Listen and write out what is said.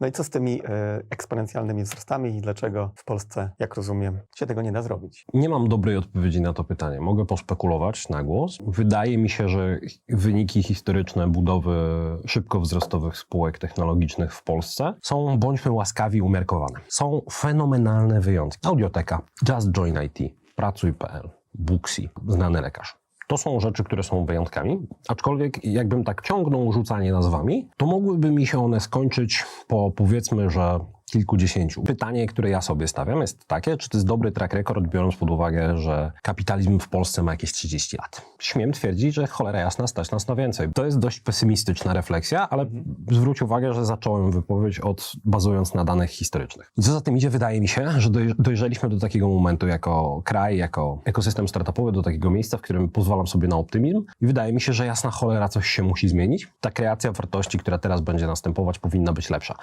No i co z tymi e, eksponencjalnymi wzrostami i dlaczego w Polsce, jak rozumiem, się tego nie da zrobić? Nie mam dobrej odpowiedzi na to pytanie. Mogę pospekulować na głos. Wydaje mi się, że wyniki historyczne budowy szybko wzrostowych spółek technologicznych w Polsce są, bądźmy łaskawi, umiarkowane. Są fenomenalne wyjątki. Audioteka, Just Join IT, Pracuj.pl, Booksy, znany lekarz. To są rzeczy, które są wyjątkami, aczkolwiek jakbym tak ciągnął rzucanie nazwami, to mogłyby mi się one skończyć po powiedzmy, że kilkudziesięciu. Pytanie, które ja sobie stawiam jest takie, czy to jest dobry track record, biorąc pod uwagę, że kapitalizm w Polsce ma jakieś 30 lat. Śmiem twierdzić, że cholera jasna stać nas na więcej. To jest dość pesymistyczna refleksja, ale zwróć uwagę, że zacząłem wypowiedź od bazując na danych historycznych. I co za tym idzie, wydaje mi się, że doj- dojrzeliśmy do takiego momentu jako kraj, jako ekosystem startupowy, do takiego miejsca, w którym pozwalam sobie na optymizm i wydaje mi się, że jasna cholera coś się musi zmienić. Ta kreacja wartości, która teraz będzie następować, powinna być lepsza.